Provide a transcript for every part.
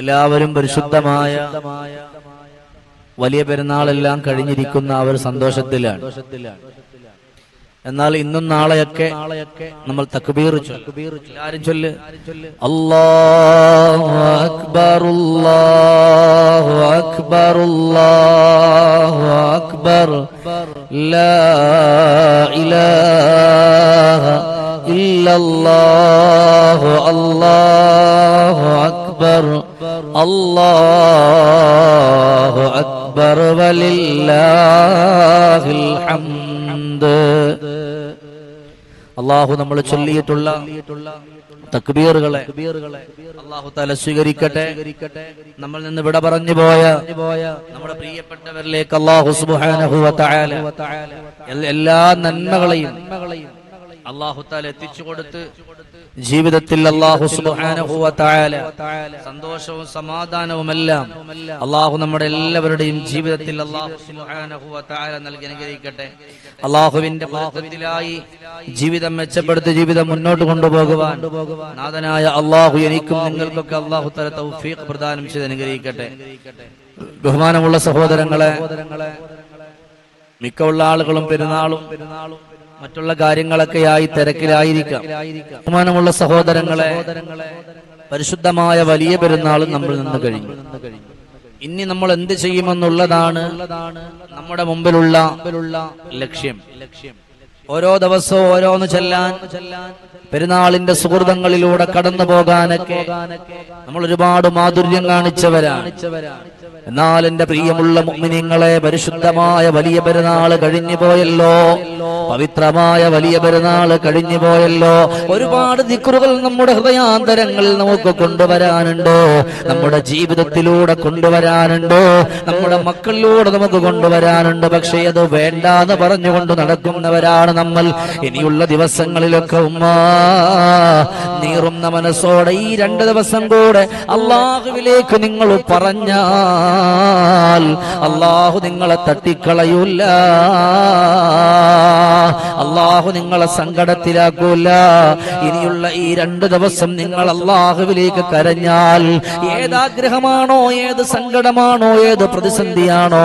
എല്ലാവരും പരിശുദ്ധമായ വലിയ പെരുന്നാളെല്ലാം കഴിഞ്ഞിരിക്കുന്ന ആ ഒരു സന്തോഷത്തിലാണ്. എന്നാൽ ഇന്നും നാളെയൊക്കെ നമ്മൾ തക്ബീർ ചൊല്ലും. അക്ബർ അല്ലാഹു അക്ബർ. ലാ ഇലാഹ ഇല്ലല്ലാഹു അല്ലാഹു അക്ബർ. അല്ലാഹു അക്ബർ വലില്ലാഹിൽ ഹംദ്. അള്ളാഹു നമ്മൾ ചൊല്ലിയിട്ടുള്ള തക്ബീറുകളെ അള്ളാഹു തല സ്വീകരിക്കട്ടെ. നമ്മൾ നിന്ന് വിട പറഞ്ഞു പോയ നമ്മുടെ പ്രിയപ്പെട്ടവരിലേക്ക് അള്ളാഹു തആല എല്ലാ നന്മകളെയും അള്ളാഹു താല എത്തിച്ചു കൊടുത്ത് ജീവിതത്തിൽ അള്ളാഹു സന്തോഷവും സമാധാനവുമെല്ലാം അള്ളാഹു നമ്മുടെ എല്ലാവരുടെയും ജീവിതത്തിൽ അള്ളാഹു നൽകി അനുഗ്രഹിക്കട്ടെ. അള്ളാഹുവിന്റെ മാർഗത്തിലായി ജീവിതം മെച്ചപ്പെടുത്തി ജീവിതം മുന്നോട്ട് കൊണ്ടുപോകുവാൻ നാഥനായ അള്ളാഹു എനിക്കും നിങ്ങൾക്കൊക്കെ അള്ളാഹു തല തൗഫീഖ് പ്രദാനം ചെയ്ത് അനുഗ്രഹിക്കട്ടെ. ബഹുമാനമുള്ള സഹോദരങ്ങളെ മിക്കവുള്ള ആളുകളും പെരുന്നാളും പെരുന്നാളും മറ്റുള്ള കാര്യങ്ങളൊക്കെയായി തിരക്കിലായിരിക്കാം. ബഹുമാനമുള്ള സഹോദരങ്ങളെ പരിശുദ്ധമായ വലിയ പെരുന്നാൾ നമ്മൾ നിന്ന് കഴിഞ്ഞു. ഇനി നമ്മൾ എന്ത് ചെയ്യുമെന്നുള്ളതാണ് നമ്മുടെ മുമ്പിലുള്ള ലക്ഷ്യം. ഓരോ ദിവസവും ഓരോന്ന് ചെല്ലാൻ പെരുന്നാളിന്റെ സുഹൃതങ്ങളിലൂടെ കടന്നു പോകാനൊക്കെ നമ്മൾ ഒരുപാട് മാധുര്യം കാണിച്ചവരാണ്. എന്നാൽ എന്റെ പ്രിയമുള്ള മുഗ്മിനിങ്ങളെ പരിശുദ്ധമായ വലിയ പെരുന്നാൾ കഴിഞ്ഞു പോയല്ലോ പവിത്രമായ വലിയ പെരുന്നാൾ കഴിഞ്ഞു പോയല്ലോ ഒരുപാട് ദിക്റുകൾ നമ്മുടെ ഹൃദയാന്തരങ്ങളിൽ നമുക്ക് കൊണ്ടുവരാനുണ്ട്. നമ്മുടെ ജീവിതത്തിലൂടെ കൊണ്ടുവരാനുണ്ട്. നമ്മുടെ മക്കളിലൂടെ നമുക്ക് കൊണ്ടുവരാനുണ്ട്. പക്ഷേ അത് വേണ്ടാന്ന് പറഞ്ഞുകൊണ്ട് നടക്കുന്നവരാണ് നമ്മൾ. ഇനിയുള്ള ദിവസങ്ങളിലൊക്കെ ഉമ്മ നീറുന്ന മനസ്സോടെ ഈ രണ്ട് ദിവസം കൂടെ അള്ളാഹുവിലേക്ക് നിങ്ങൾ പറഞ്ഞാൽ അള്ളാഹു നിങ്ങളെ തട്ടിക്കളയൂല. അള്ളാഹു നിങ്ങളെ സങ്കടത്തിലാക്കൂല. ഇനിയുള്ള ഈ രണ്ട് ദിവസം നിങ്ങൾ അള്ളാഹുവിലേക്ക് കരഞ്ഞാൽ ഏതാഗ്രഹമാണോ ഏത് സങ്കടമാണോ ഏത് പ്രതിസന്ധിയാണോ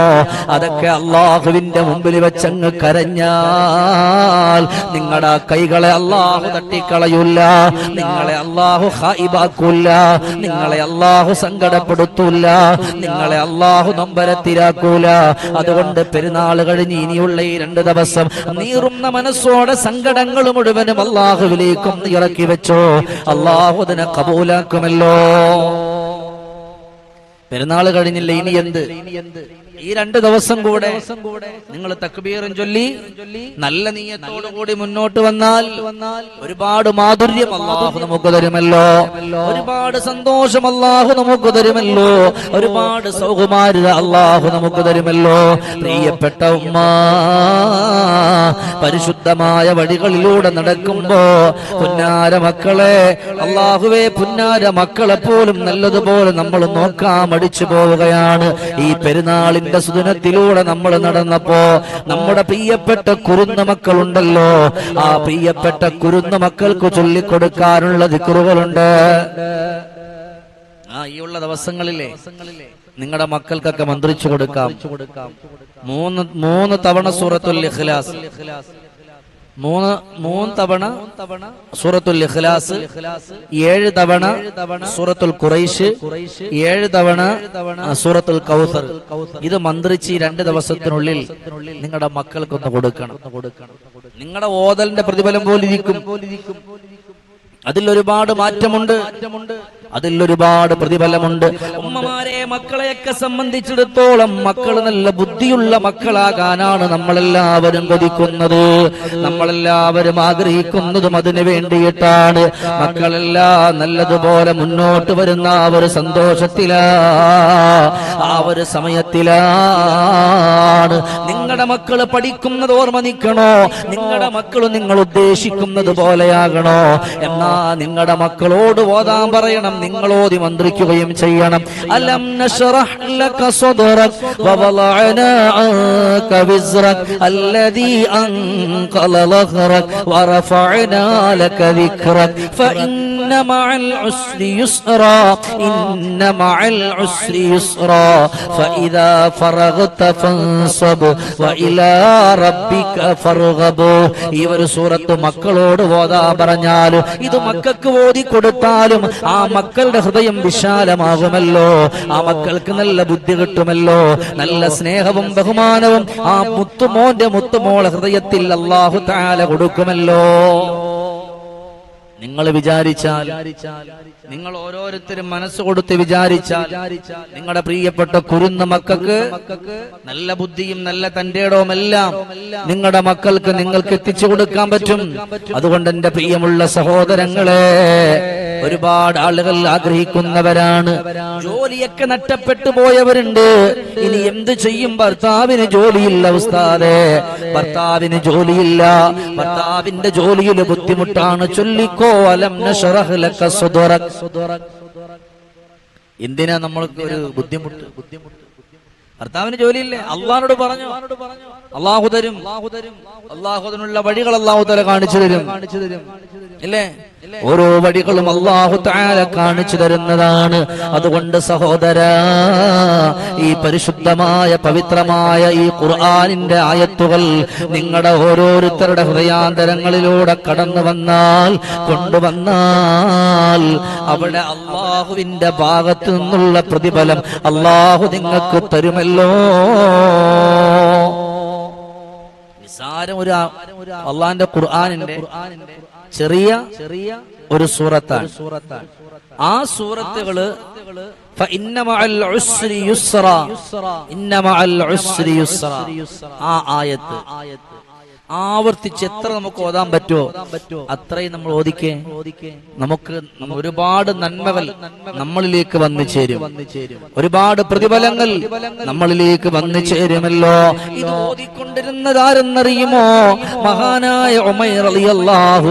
അതൊക്കെ അള്ളാഹുവിന്റെ മുമ്പിൽ വെച്ചങ്ങ് കരഞ്ഞാൽ നിങ്ങളുടെ കൈകളെ അള്ളാഹു തട്ടിക്കളയൂല. നിങ്ങളെ അള്ളാഹു ഹൈബാക്കൂല നിങ്ങളെ അള്ളാഹു സങ്കടപ്പെടുത്തൂല. നിങ്ങളെ അള്ളാഹു നമ്പരത്തിരാക്കൂല അതുകൊണ്ട് പെരുന്നാൾ കഴിഞ്ഞ് ഇനിയുള്ള ഈ രണ്ട് ദിവസം നീറുന്ന മനസ്സോടെ സങ്കടങ്ങൾ മുഴുവനും അള്ളാഹുവിലേക്കും ഇറക്കി വെച്ചോ. അള്ളാഹു അതിനെ കബൂലാക്കുമല്ലോ. പെരുന്നാൾ കഴിഞ്ഞില്ല? ഇനി എന്ത് ഇനി എന്ത്? ഈ രണ്ട് ദിവസം കൂടെ നിങ്ങൾ തക്ബീറും ചൊല്ലി നല്ല നീയത്തോടു കൂടി മുന്നോട്ട് വന്നാൽ ഒരുപാട് മാധുര്യം അള്ളാഹു നമുക്ക് തരുമല്ലോ. ഒരുപാട് സന്തോഷം അള്ളാഹു നമുക്ക് തരുമല്ലോ. ഒരുപാട് സൗകുമാര്യത അള്ളാഹു നമുക്ക് തരുമല്ലോ. പ്രിയപ്പെട്ട ഉമ്മ പരിശുദ്ധമായ വഴികളിലൂടെ നടക്കുമ്പോ പുന്നാര മക്കളെ അള്ളാഹുവെ പുന്നാര മക്കളെ പോലും നല്ലതുപോലെ നമ്മൾ നോക്കാൻ അടിച്ചു പോവുകയാണ്. ഈ പെരുന്നാളിന്റെ സുദിനത്തിലൂടെ നമ്മൾ നടന്നപ്പോ നമ്മുടെ പ്രിയപ്പെട്ട കുരുന്ന മക്കളുണ്ടല്ലോ. ആ പ്രിയപ്പെട്ട കുരുന്ന മക്കൾക്ക് ചൊല്ലിക്കൊടുക്കാനുള്ള ദിക്കുറുകളുണ്ട് ആ ഈ ഉള്ള ദിവസങ്ങളിലെ നിങ്ങളുടെ മക്കൾക്കൊക്കെ മന്ത്രിച്ചു കൊടുക്കാം. മൂന്ന് മൂന്ന് തവണ സൂറത്തുൽ ഇഖ്ലാസ്. മൂന്ന് മൂന്ന് തവണ സൂറത്തുൽ ഇഖ്ലാസ് ഏഴ് തവണ സൂറത്തുൽ ഖുറൈശ് ഏഴ് തവണ സൂറത്തുൽ കൗസർ. ഇത് മന്ത്രിച്ച് രണ്ട് ദിവസത്തിനുള്ളിൽ നിങ്ങളുടെ മക്കൾക്കൊന്ന് കൊടുക്കണം. നിങ്ങളുടെ ഓതലിന്റെ പ്രതിഫലം പോലിരിക്കും. അതിൽ ഒരുപാട് മാറ്റമുണ്ട്. അതിൽ ഒരുപാട് പ്രതിഫലമുണ്ട്. ഉമ്മമാരെ മക്കളെയൊക്കെ സംബന്ധിച്ചിടത്തോളം മക്കൾ നല്ല ബുദ്ധിയുള്ള മക്കളാകാനാണ് നമ്മളെല്ലാവരും കൊതിക്കുന്നത്. നമ്മളെല്ലാവരും ആഗ്രഹിക്കുന്നതും അതിനു വേണ്ടിയിട്ടാണ്. മക്കളെല്ലാം നല്ലതുപോലെ മുന്നോട്ട് വരുന്ന ആ ഒരു സന്തോഷത്തിലാ ആ ഒരു സമയത്തിലാണ് നിങ്ങളുടെ മക്കൾ പഠിക്കുന്നത് ഓർമ്മ നിൽക്കണോ? നിങ്ങളുടെ മക്കൾ നിങ്ങൾ ഉദ്ദേശിക്കുന്നത് പോലെയാകണോ? എന്നാ നിങ്ങളുടെ മക്കളോട് ഓതാൻ പറയണം. നിങ്ങളോതി മന്ത്രിക്കുകയും ചെയ്യണം. അലം അല്ലദീ അൻഖല ളഹ്റക് വറഫഅനാ ലക ദിക്റക്. ഫഇന്ന ഇന്ന مع ഉസ്രി يسرا ഇന്ന മഅൽ ഉസ്രി يسرا. فاذا فرغت فانصب വഇലാ റബ്ബിക ഫർഗബ് ഈ ഒരു സൂറത്ത് മക്കളോട് ഓതാ പറഞ്ഞാൽ ഇത് മക്കൾക്ക് ഓതി കൊടുത്താലും ആ മക്കളുടെ ഹൃദയം വിശാലമാകുമല്ലോ. ആ മക്കൾക്ക് നല്ല ബുദ്ധി കിട്ടുമല്ലോ. നല്ല സ്നേഹവും ബഹുമാനവും ആ മുത്തുമോന്റെ മുത്തുമോളെ ഹൃദയത്തിൽ അള്ളാഹു താല കൊടുക്കുമല്ലോ. നിങ്ങൾ വിചാരിച്ചാൽ നിങ്ങൾ ഓരോരുത്തരും മനസ്സ് കൊടുത്ത് വിചാരിച്ചാൽ നിങ്ങളുടെ പ്രിയപ്പെട്ട കുരുന്ന മക്കൾക്ക് നല്ല ബുദ്ധിയും നല്ല തന്റേടവും എല്ലാം നിങ്ങളുടെ മക്കൾക്ക് നിങ്ങൾക്ക് എത്തിച്ചു കൊടുക്കാൻ പറ്റും. അതുകൊണ്ട് എന്റെ പ്രിയമുള്ള സഹോദരങ്ങളെ ഒരുപാട് ആളുകൾ ആഗ്രഹിക്കുന്നവരാണ്. ജോലിയൊക്കെ നഷ്ടപ്പെട്ടു പോയവരുണ്ട്. ഇനി എന്ത് ചെയ്യും? ഭർത്താവിന് ജോലിയില്ല ഉസ്താദെ. ഭർത്താവിന് ജോലിയില്ല. ഭർത്താവിന്റെ ജോലിയിൽ ബുദ്ധിമുട്ടാണ്. ചൊല്ലിക്കോ അലം എന്തിനാ നമ്മൾക്ക് ഒരു ബുദ്ധിമുട്ട്? ബുദ്ധിമുട്ട് ഭർത്താവിന് ജോലിയില്ലേ. അള്ളാഹിനോട് പറഞ്ഞു? അള്ളാഹു തരും. അള്ളാഹുദിനുള്ള വഴികൾ അള്ളാഹു തല കാണിച്ചു തരും. ഇല്ലേ ഓരോ വഴികളും അള്ളാഹു താര കാണിച്ചു തരുന്നതാണ്. അതുകൊണ്ട് സഹോദര ഈ പരിശുദ്ധമായ പവിത്രമായ ഈ ഖുർആാനിന്റെ ആയത്തുകൾ നിങ്ങളുടെ ഓരോരുത്തരുടെ ഹൃദയാന്തരങ്ങളിലൂടെ കടന്നു വന്നാൽ കൊണ്ടുവന്നാൽ അവിടെ അള്ളാഹുവിന്റെ ഭാഗത്തു നിന്നുള്ള പ്രതിഫലം അള്ളാഹു നിങ്ങൾക്ക് തരുമല്ലോ. നിസാരം ഒരു അള്ളാന്റെ ഖുർആാനിന്റെ ഖുർആാനിന്റെ ചെറിയ ചെറിയ ഒരു സൂറത്താണ്. സൂറത്താണ് ആ സൂറത്തുകൾ ആ ആയത്ത്. ആവർത്തിച്ച് എത്ര നമുക്ക് ഓതാൻ പറ്റുമോ അത്രയും നമ്മൾ ഓദിക്കേ നമുക്ക് ഒരുപാട് നന്മകൾ നമ്മളിലേക്ക് വന്നു ചേരും. ഒരുപാട് പ്രതിഫലങ്ങൾ നമ്മളിലേക്ക് വന്നു ചേരുമല്ലോ. ഇത് ഓതിക്കൊണ്ടിരുന്നതാരെന്നറിയുമോ? മഹാനായ ഉമൈർ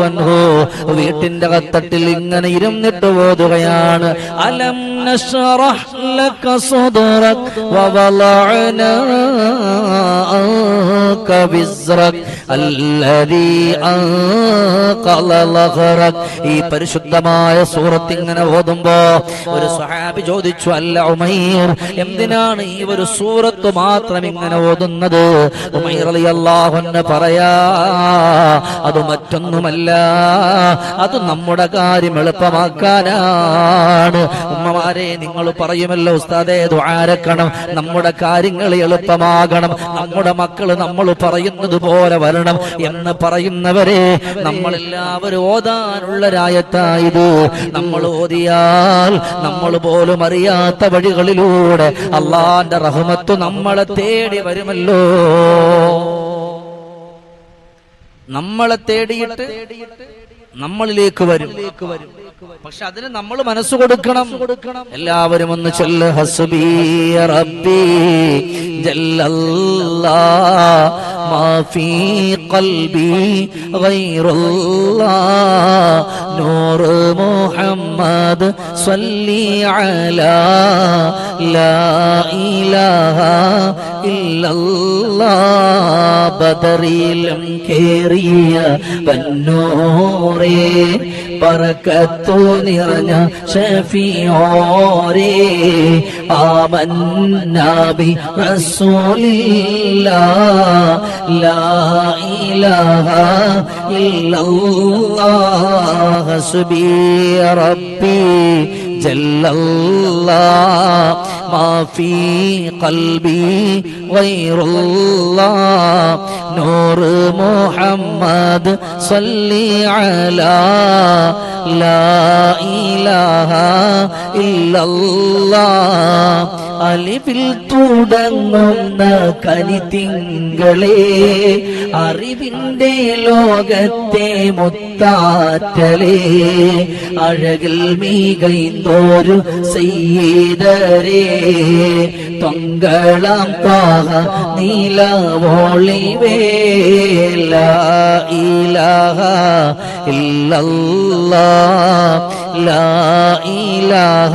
അൻഹു വീട്ടിന്റെ കത്തട്ടിൽ ഇങ്ങനെ ഇരുന്നിട്ട് ഓതുകയാണ്. അലം നശ്റഹ് ലക സദ്റക് വവളഅനാ അൻക വിസ്റക് الذي أنقض ظهرك ഈ പരിശുദ്ധമായ സൂറത്ത് ഇങ്ങനെ ഓതുമ്പോ ഒരു സഹാബി ചോദിച്ചു അല്ല ഉമൈർ എന്തിനാണ് ഈ ഒരു സൂറത്ത് മാത്രം ഇങ്ങനെ ഓതുന്നത് ഉമൈർ റളിയല്ലാഹു അൻഹു പറയാ അത് മറ്റൊന്നുമല്ല അത് നമ്മുടെ കാര്യം എളുപ്പമാക്കാനാണ് ഉമ്മമാരെ നിങ്ങൾ പറയുമല്ലോ ഉസ്താദേ ദ്വാരക്കണം നമ്മുടെ കാര്യങ്ങൾ എളുപ്പമാകണം. നമ്മുടെ മക്കൾ നമ്മൾ പറയുന്നത് പോലെ വരണം എന്ന് പറയുന്നവരെ നമ്മളെല്ലാവരും ഓതാനുള്ള രായത്തായത്. നമ്മൾ ഓതിയാൽ നമ്മൾ പോലും അറിയാത്ത വഴികളിലൂടെ അള്ളാന്റെ റഹ്മത്ത് നമ്മളെ തേടി വരുമല്ലോ. നമ്മളെ തേടിയിട്ട് നമ്മളിലേക്ക് വരും. പക്ഷെ അതിന് നമ്മൾ മനസ്സ് കൊടുക്കണം. കൊടുക്കണം. എല്ലാവരും ഒന്ന് ചൊല്ല ഹസ്ബി റബ്ബി ജല്ലല്ലാ മാ ഫീ ഖൽബി ഗൈറുല്ലാ നൂർ മുഹമ്മദ് സ്വല്ലി അലാ ലാ ഇലാഹ ഇല്ലല്ലാ ബദറിലും കേറിയ പന്നൂറേ പറക്കത്തു നിറഞ്ഞ ഷഫിയോരേ ആമന്നാബി റസൂലില്ല لا إله إلا الله حسبي ربي جل الله. ما في قلبي غير الله. نور محمد صلي على لا إله إلا الله. അലിവിൽ തുടങ്ങുന്ന കനി കനിത്തിങ്കളെ അറിവിന്റെ ലോകത്തെ മുത്താറ്റലേ അഴകിൽ മീകൈന്തോരു സെയ്തരേ തൊങ്കളാം പാക നീലവോളി വേല ഇലാഹ ഇല്ലല്ലാ ലാ ഇലാഹ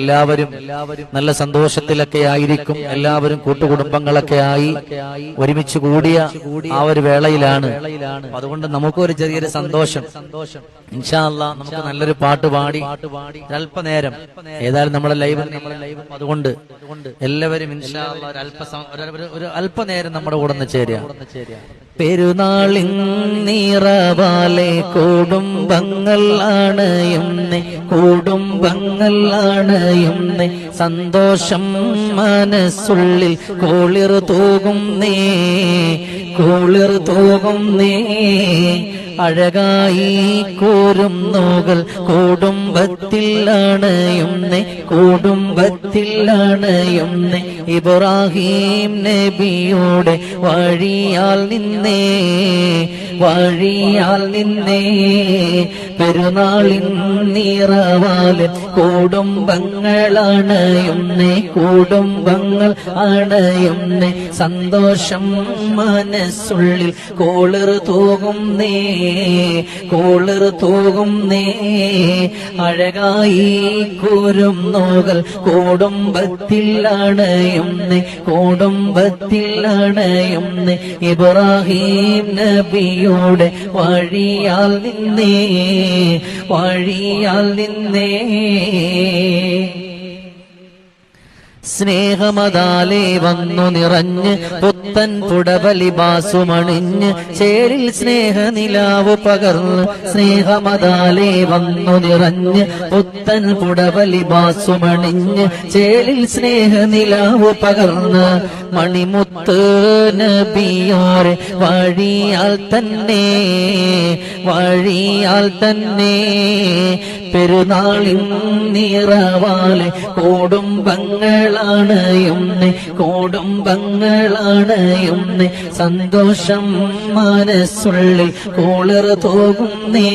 എല്ലാവരും നല്ല സന്തോഷത്തിലൊക്കെ ആയിരിക്കും. എല്ലാവരും കൂട്ടുകുടുംബങ്ങളൊക്കെ ആയി ഒരുമിച്ച് കൂടിയ ആ ഒരു വേളയിലാണ്. അതുകൊണ്ട് നമുക്കൊരു ചെറിയൊരു സന്തോഷം. ഇൻഷാ അല്ലാ നമുക്ക് നല്ലൊരു പാട്ട് പാടി അല്പനേരം ഏതായാലും നമ്മുടെ ലൈവ് അതുകൊണ്ട് എല്ലാവരും ഇൻഷാ അല്ലാ അല്പ ഒരു അല്പനേരം നമ്മുടെ കൂടെ ഒന്ന് ചേരുക. പെരുന്നാളിൻ നീറവാലെ കുടുംബങ്ങൾ അണയുന്നേ കുടുംബങ്ങൾ അണയുന്നേ സന്തോഷം മനസ്സുള്ളിൽ കോളിർ തൂകുന്നേ കോളിർ തൂകുന്നേ അഴകായി കോരും നോകൾ കുടുംബത്തിൽ അണയുന്നേ ഇബ്രാഹിം നബിയുടെ വഴിയാൽ നിന്നേ വഴിയാൽ നിന്നേ. പെരുന്നാളിൻ നിറവാൽ കുടുംബങ്ങൾ കൂടുംബങ്ങൾ അണയുന്നേ സന്തോഷം മനസ്സുള്ളിൽ കോളിർ തൂകുന്നേ കോളിർ നേ. അഴകായി കൂരും നോകൾ കുടുംബത്തിൽ അണയുന്നേ ഇബ്രാഹിം നബിയുടെ വഴിയാൽ നിന്നേ. വഴിയാൽ നിന്നേ. സ്നേഹമതാലേ വന്നു നിറഞ്ഞ് പുത്തൻ പുടവലിബാസുമണിഞ്ഞ് ചേരിൽ സ്നേഹനിലാവ് പകർന്ന് സ്നേഹമതാലേ വന്നു നിറഞ്ഞ് പുത്തൻ പുടവലിബാസുമണിഞ്ഞ് ചേരിൽ സ്നേഹനിലാവ് പകർന്ന് മണിമുത്ത് നബിയോരെ വഴിയാൽ തന്നെ വഴിയാൽ തന്നെ പെരുന്നാളിൻ നിറവാലെ ബംഗളാണ് എന്നെ സന്തോഷം മനസ്സുള്ളിൽ കോളിർ തോകുന്നേ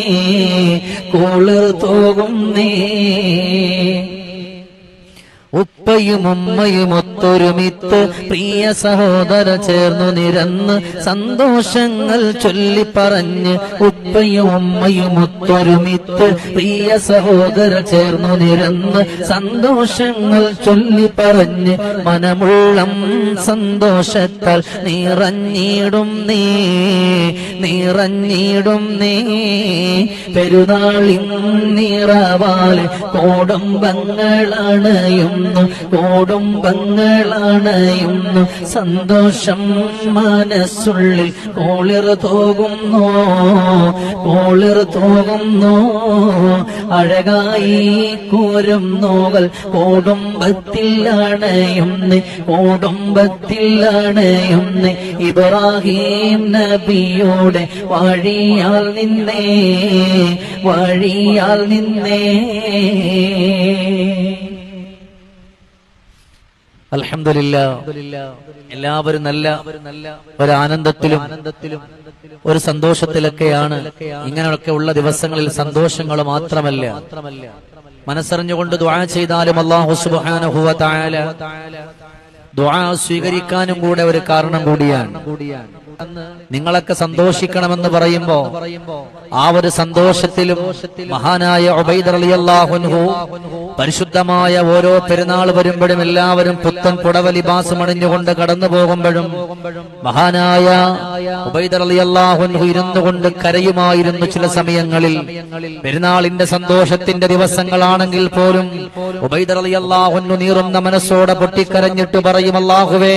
കോളിർ തോകുന്നേ ഉപ്പയും ഉമ്മയും ഒത്തൊരുമിത്ത് പ്രിയ സഹോദര ചേർന്നു നിരന്ന് സന്തോഷങ്ങൾ ചൊല്ലി പറഞ്ഞ് ഉപ്പയും ഉമ്മയും ഒത്തൊരുമിത്ത് പ്രിയ സഹോദര ചേർന്നു നിരന്ന് സന്തോഷങ്ങൾ ചൊല്ലി പറഞ്ഞ് മനമുള്ളം സന്തോഷത്താൽ നിറഞ്ഞിടും നീ നിറഞ്ഞിടും നീ. പെരുന്നാളിൻ നിറവാൽ കോടമ്പങ്ങളണയുന്നു കോടമ്പങ്ങളണയുന്നു സന്തോഷം മനസ്സുള്ളിൽ ഓളിർ തോകുന്നു. ഓളിർ തോകുന്നു. അഴകായി കോരും നോകൽ കോടുംബത്തിൽ അണയുന്നു കോടുംബത്തിൽ അണയുന്നു ഇബ്രാഹിം നബിയോടെ വഴിയാൽ നിന്നേ. വഴിയാൽ നിന്നേ. എല്ലാവരും നല്ല ഒരു ആനന്ദത്തിലും ഒരു സന്തോഷത്തിലൊക്കെയാണ് ഇങ്ങനെയൊക്കെ ഉള്ള ദിവസങ്ങളിൽ സന്തോഷങ്ങൾ മാത്രമല്ല. മനസ്സറിഞ്ഞുകൊണ്ട് ദ്വാ ചെയ്താലും അള്ളാഹു സുബ്ഹാനഹു വ തആല ദുആ സ്വീകരിക്കാനും കൂടെ ഒരു കാരണം കൂടിയാണ്. നിങ്ങളൊക്കെ സന്തോഷിക്കണമെന്ന് പറയുമ്പോ ആ ഒരു സന്തോഷത്തിലും മഹാനായ ഉബൈദ് റളിയല്ലാഹുൻഹു പരിശുദ്ധമായ ഓരോ പെരുന്നാൾ വരുമ്പോഴും എല്ലാവരും പുത്തൻ പുടവലിബാസം അണിഞ്ഞുകൊണ്ട് കടന്നു പോകുമ്പോഴും മഹാനായ ഉബൈദ് റളിയല്ലാഹുൻഹു ഇരുന്നു കൊണ്ട് കരയുമായിരുന്നു ചില സമയങ്ങളിൽ. പെരുന്നാളിന്റെ സന്തോഷത്തിന്റെ ദിവസങ്ങളാണെങ്കിൽ പോലും ഉബൈദ് റളിയല്ലാഹുൻഹു നീറുന്ന മനസ്സോടെ പൊട്ടിക്കരഞ്ഞിട്ട് പറയും അല്ലാഹുവേ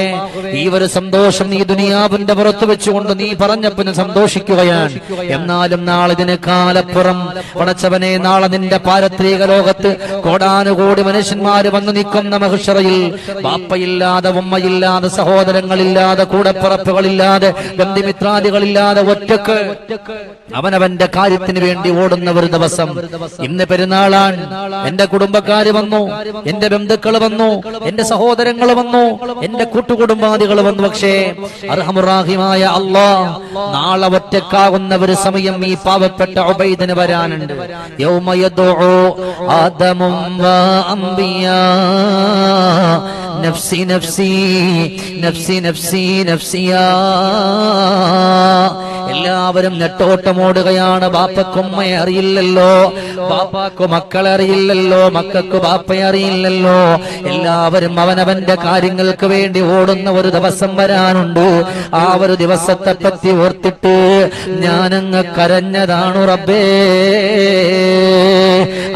ഈ ഒരു സന്തോഷം നീ ദുനിയാവിന്റെ പുറത്തു വെച്ചുകൊണ്ട് നീ പറഞ്ഞപ്പിന് സന്തോഷിക്കുകയാണ്. എന്നാലും നാളെ ഇതിനേക്കാലപ്പുറം പടച്ചവനെ നാളെ നിന്റെ പാരത്രിക ലോകത്ത് കോടാനുകോടി മനുഷ്യന്മാര് വന്നു നിൽക്കുന്ന മഹിഷറയിൽ ബാപ്പയില്ലാതെ ഉമ്മയില്ലാതെ സഹോദരങ്ങളില്ലാതെ കൂടപ്പിറപ്പുകളില്ലാതെ ബന്ധുമിത്രാദികളില്ലാതെ ഒറ്റയ്ക്ക് അവനവന്റെ കാര്യത്തിന് വേണ്ടി ഓടുന്ന ഒരു ദിവസം. ഇന്ന് പെരുന്നാളാണ്. എന്റെ കുടുംബക്കാര് വന്നു എന്റെ ബന്ധുക്കൾ വന്നു എന്റെ സഹോദരങ്ങൾ വന്നു എന്റെ കൂട്ടുകുടുംബാദികൾ വന്നു. പക്ഷേ അർഹമുറാഹിമായ അള്ളാ നാളെ ഒറ്റക്കാകുന്ന ഒരു സമയം ഈ പാവപ്പെട്ട ഉബൈദിന് വരാനുണ്ട്. യൗമ യദ്ഉ ആദമും നഫ്സി നഫ്സി നഫ്സി നഫ്സി നഫ്സിയാ. എല്ലാവരും നെട്ടോട്ടമോടുകയാണ്. ബാപ്പക്കുമ്മയെ അറിയില്ലല്ലോ. ബാപ്പാക്കു മക്കളെ അറിയില്ലല്ലോ. മക്കൾക്ക് ബാപ്പയെ അറിയില്ലല്ലോ. എല്ലാവരും അവനവന്റെ കാര്യങ്ങൾക്ക് വേണ്ടി ഓടുന്ന ഒരു ദിവസം വരാനുണ്ട്. ആ ഒരു ദിവസത്തെ പറ്റി ഓർത്തിട്ട് ഞാനങ്ങ് കരഞ്ഞതാണു റബ്ബേ.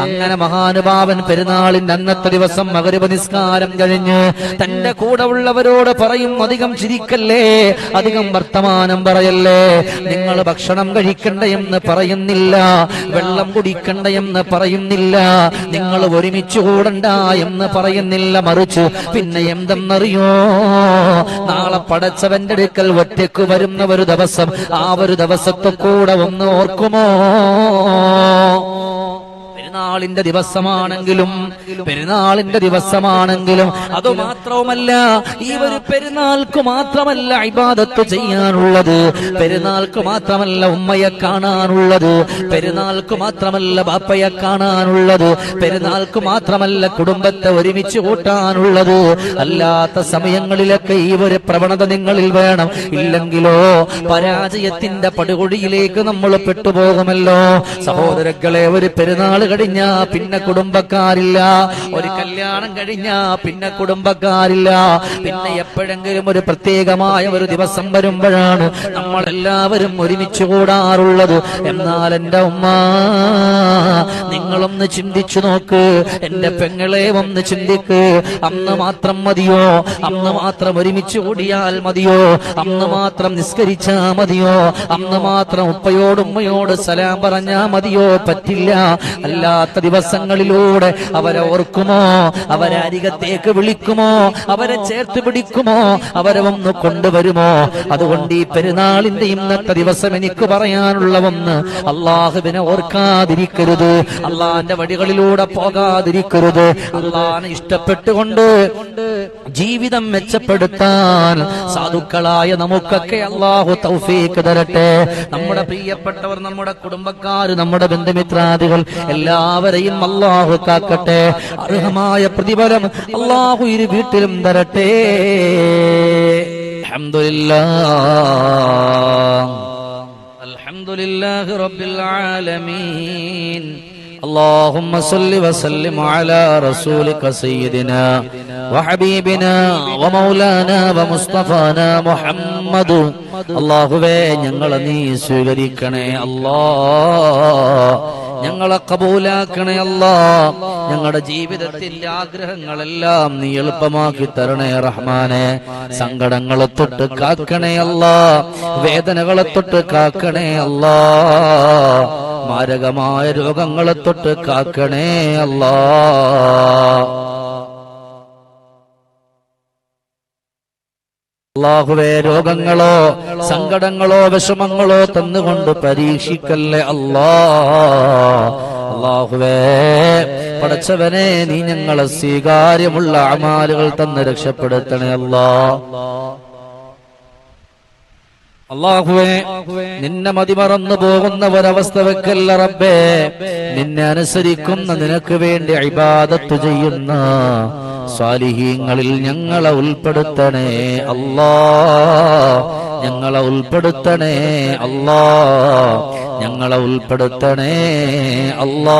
അങ്ങനെ മഹാനുഭാവൻ പെരുന്നാളിന്റെ അന്നത്തെ ദിവസം മകരുപ നിസ്കാരം കഴിഞ്ഞ് തന്റെ കൂടെ ഉള്ളവരോട് പറയും അധികം ചിരിക്കല്ലേ? അധികം വർത്തമാനം പറയല്ലേ? നിങ്ങൾ ഭക്ഷണം കഴിക്കണ്ട എന്ന് പറയുന്നില്ല. വെള്ളം കുടിക്കണ്ട എന്ന് പറയുന്നില്ല. നിങ്ങൾ ഒരുമിച്ച് കൂടണ്ട എന്ന് പറയുന്നില്ല. മറിച്ച് പിന്നെ എന്തെന്നറിയോ? നാളെ പടച്ചവന്റെ അടുക്കൽ ഒറ്റയ്ക്ക് വരുന്ന ഒരു ദിവസം ആ ഒരു ദിവസത്തെ കൂടെ ഒന്ന് ഓർക്കുമോ? പെരുന്നാളിന്റെ ദിവസമാണെങ്കിലും പെരുന്നാളിന്റെ ദിവസമാണെങ്കിലും അത് മാത്രവുമല്ല ഈ ഒരു പെരുന്നാൾക്ക് മാത്രമല്ല ഇബാദത്ത് ചെയ്യാനുള്ളത്. പെരുന്നാൾക്ക് മാത്രമല്ല ഉമ്മയെ കാണാനുള്ളത്. പെരുന്നാൾക്ക് മാത്രമല്ല ബാപ്പയെ കാണാനുള്ളത്. പെരുന്നാൾക്ക് മാത്രമല്ല കുടുംബത്തെ ഒരുമിച്ച് കൂട്ടാനുള്ളത്. അല്ലാത്ത സമയങ്ങളിലൊക്കെ ഈ ഒരു പ്രവണത നിങ്ങളിൽ വേണം. ഇല്ലെങ്കിലോ പരാജയത്തിന്റെ പടുകൊടിയിലേക്ക് നമ്മൾ പെട്ടുപോകുമല്ലോ. സഹോദരങ്ങളെ ഒരു പെരുന്നാൾ കഴിഞ്ഞാ പിന്നെ കുടുംബക്കാരില്ല. ഒരു കല്യാണം കഴിഞ്ഞാ പിന്നെ കുടുംബക്കാരില്ല. പിന്നെ എപ്പോഴെങ്കിലും ഒരു പ്രത്യേകമായ ഒരു ദിവസം വരുമ്പോഴാണ് നമ്മൾ എല്ലാവരും ഒരുമിച്ച് കൂടാറുള്ളത്. എന്നാൽ എന്റെ ഉമ്മ നിങ്ങളൊന്ന് ചിന്തിച്ചു നോക്ക്. എന്റെ പെങ്ങളെ ഒന്ന് ചിന്തിക്ക്. അന്ന് മാത്രം മതിയോ? അന്ന് മാത്രം ഒരുമിച്ച് കൂടിയാൽ മതിയോ? അന്ന് മാത്രം നിസ്കരിച്ചാ മതിയോ? അന്ന് മാത്രം ഉപ്പയോടും ഉമ്മയോട് സലാം പറഞ്ഞാ മതിയോ? പറ്റില്ല. അല്ലാത്ത ദിവസങ്ങളിലൂടെ അവരെ ഓർക്കുമോ? അവരെ അരികത്തേക്ക് വിളിക്കുമോ? അവരെ ചേർത്ത് പിടിക്കുമോ? അവരെ ഒന്ന് കൊണ്ടുവരുമോ? അതുകൊണ്ട് ഈ പെരുന്നാളിന്റെ ഇന്നത്തെ ദിവസം എനിക്ക് പറയാനുള്ള ഒന്ന് അള്ളാഹുവിനെ ഓർക്കാതിരിക്കരുത്. അള്ളാന്റെ വഴികളിലൂടെ പോകാതിരിക്കരുത്. അള്ളാഹിനെ ഇഷ്ടപ്പെട്ടുകൊണ്ട് ജീവിതം മെച്ചപ്പെടുത്താൻ സാധുക്കളായ നമുക്കൊക്കെ അള്ളാഹു തൗഫീക്ക് തരട്ടെ. നമ്മുടെ പ്രിയപ്പെട്ടവർ നമ്മുടെ കുടുംബക്കാർ നമ്മുടെ ബന്ധുമിത്രാദികൾ എല്ലാവരെയും അള്ളാഹു കാക്കട്ടെ. അർഹമായ പ്രതിഫലം അള്ളാഹു ഇരു വീട്ടിലും തരട്ടെ. അലഹമില്ലാഹു അലഹമില്ലാഹി റബ്ബിൽ ആലമീൻ. اللهم صل وسلم على رسولك سيدنا وحبيبنا ومولانا ومصطفانا محمد അള്ളാഹുവേ ഞങ്ങളെ നീ സ്വീകരിക്കണേ അല്ലാ ഞങ്ങളെ കബൂലാക്കണേ അല്ലാ ഞങ്ങളുടെ ജീവിതത്തിന്റെ ആഗ്രഹങ്ങളെല്ലാം നീ എളുപ്പമാക്കി തരണേ റഹ്മാനെ. സങ്കടങ്ങളെ തൊട്ട് കാക്കണേ അല്ല. വേദനകളെ തൊട്ട് കാക്കണേ അല്ല. മാരകമായ രോഗങ്ങളെ തൊട്ട് കാക്കണേ അല്ലാ. അള്ളാഹുവേ രോഗങ്ങളോ സങ്കടങ്ങളോ വിഷമങ്ങളോ തന്നുകൊണ്ട് പരീക്ഷിക്കല്ലേ അല്ലാ. അള്ളാഹുവേ പടച്ചവനെ നീ ഞങ്ങളെ സ്വീകാര്യമുള്ള അമാലുകൾ തന്ന് രക്ഷപ്പെടുത്തണേ അല്ലാ. അള്ളാഹുവേ നിന്നെ മതിമറന്നു പോകുന്ന ഒരവസ്ഥ വെക്കല്ല റബ്ബേ. നിന്നെ അനുസരിക്കുന്ന നിനക്ക് വേണ്ടി ഇബാദത്ത് ചെയ്യുന്ന സ്വാലിഹീങ്ങളിൽ ഞങ്ങളെ ഉൾപ്പെടുത്തണേ അല്ലാ. ഞങ്ങളെ ഉൾപ്പെടുത്തണേ അല്ലാ. ഞങ്ങളെ ഉൾപ്പെടുത്തണേ. അല്ലാ.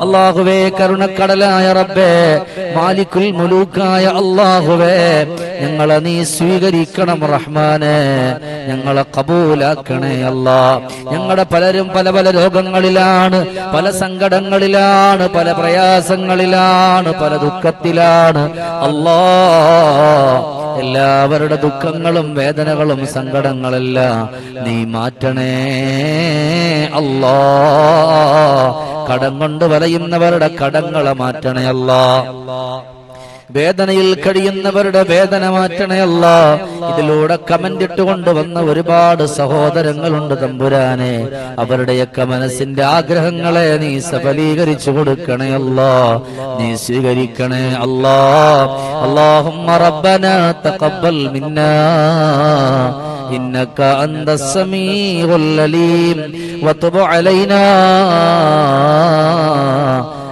അള്ളാഹുവേ കരുണക്കടലായ റബ്ബേ മാലിക്കുൽ മുലൂക്കായ അള്ളാഹുവേ ഞങ്ങളെ നീ സ്വീകരിക്കണം റഹ്മാനെ. ഞങ്ങളെ കബൂലാക്കണേ അല്ലാ. ഞങ്ങളുടെ പലരും പല പല രോഗങ്ങളിലാണ് പല സങ്കടങ്ങളിലാണ് പല പ്രയാസങ്ങളിലാണ് പല ദുഃഖത്തിലാണ്. അല്ലാ. എല്ലാവരുടെ ദുഃഖങ്ങളും വേദനകളും സങ്കടങ്ങളെല്ലാം നീ മാറ്റണേ. അല്ലാ. കടം കൊണ്ട് വലയുന്നവരുടെ കടങ്ങളെ മാറ്റണേ അല്ലാ. വേദനയിൽ കഴിയുന്നവരുടെ വേദന മാറ്റണയല്ല ഇതിലൂടെ കമന്റ് ഇട്ടുകൊണ്ട് വന്ന ഒരുപാട് സഹോദരങ്ങളുണ്ട് തമ്പുരാനെ അവരുടെയൊക്കെ മനസ്സിന്റെ ആഗ്രഹങ്ങളെ നീ സഫലീകരിച്ചു കൊടുക്കണയല്ല നീ സ്വീകരിക്കണേ അല്ലാ അള്ളാഹും റബ്ബന തഖബ്ബൽ മിന്നാ إنك أنت السميع العليم وتب علينا